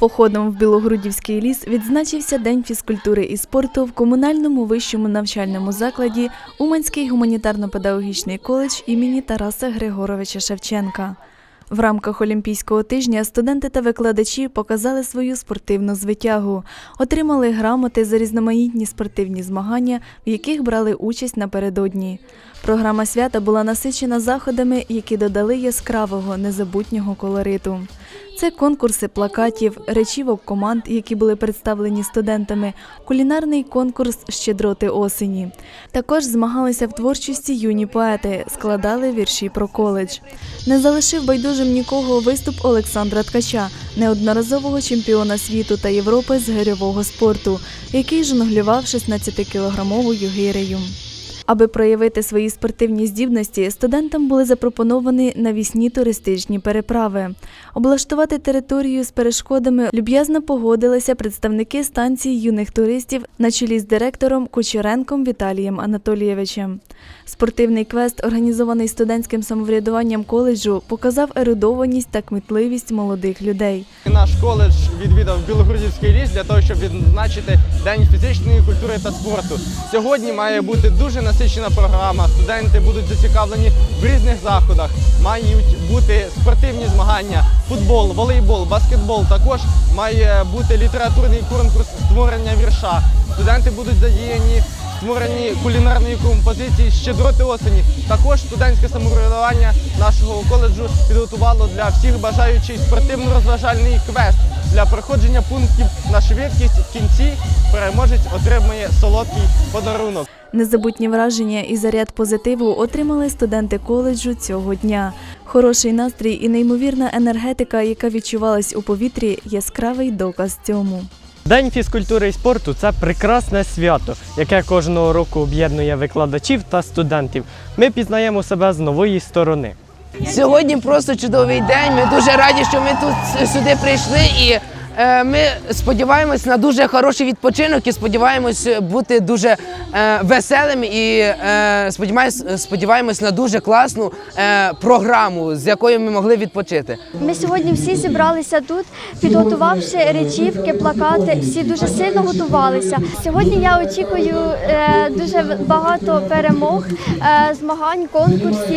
Походом в Білогрудівський ліс відзначився День фізкультури і спорту в комунальному вищому навчальному закладі Уманський гуманітарно-педагогічний коледж імені Тараса Григоровича Шевченка. В рамках Олімпійського тижня студенти та викладачі показали свою спортивну звитягу, отримали грамоти за різноманітні спортивні змагання, в яких брали участь напередодні. Програма свята була насичена заходами, які додали яскравого незабутнього колориту. Це конкурси плакатів, речівок команд, які були представлені студентами, кулінарний конкурс Щедроти осені. Також змагалися в творчості юні поети, складали вірші про коледж. Не залишив байдужим нікого виступ Олександра Ткача, неодноразового чемпіона світу та Європи з гирьового спорту, який жонглював 16-кілограмовою гирею. Аби проявити свої спортивні здібності, студентам були запропоновані навісні туристичні переправи. Облаштувати територію з перешкодами люб'язно погодилися представники станції юних туристів на чолі з директором Кучеренком Віталієм Анатолійовичем. Спортивний квест, організований студентським самоврядуванням коледжу, показав ерудованість та кмітливість молодих людей. Наш коледж відвідав Білогрудівський ліс для того, щоб відзначити День фізичної культури та спорту. Сьогодні має бути дуже насичена програма. Студенти будуть зацікавлені в різних заходах. Мають бути спортивні змагання, футбол, волейбол, баскетбол. Також має бути літературний конкурс створення вірша. Студенти будуть задіяні в створенні кулінарної композиції щедроти осені. Також студентське самоврядування нашого коледжу підготувало для всіх бажаючих спортивно-розважальний квест для проходження пунктів на швидкість. В кінці переможець отримує солодкий подарунок. Незабутні враження і заряд позитиву отримали студенти коледжу цього дня. Хороший настрій і неймовірна енергетика, яка відчувалась у повітрі, яскравий доказ цьому. День фізкультури і спорту це прекрасне свято, яке кожного року об'єднує викладачів та студентів. Ми пізнаємо себе з нової сторони. Сьогодні просто чудовий день. Ми дуже раді, що ми тут сюди прийшли, і ми сподіваємось на дуже хороший відпочинок і сподіваємось бути дуже е, веселими і е, сподіваємось, на дуже класну е, програму, з якою ми могли відпочити. Ми сьогодні всі зібралися тут, підготувавши речівки, плакати. Всі дуже сильно готувалися. Сьогодні я очікую е, дуже багато перемог, е, змагань, конкурсів.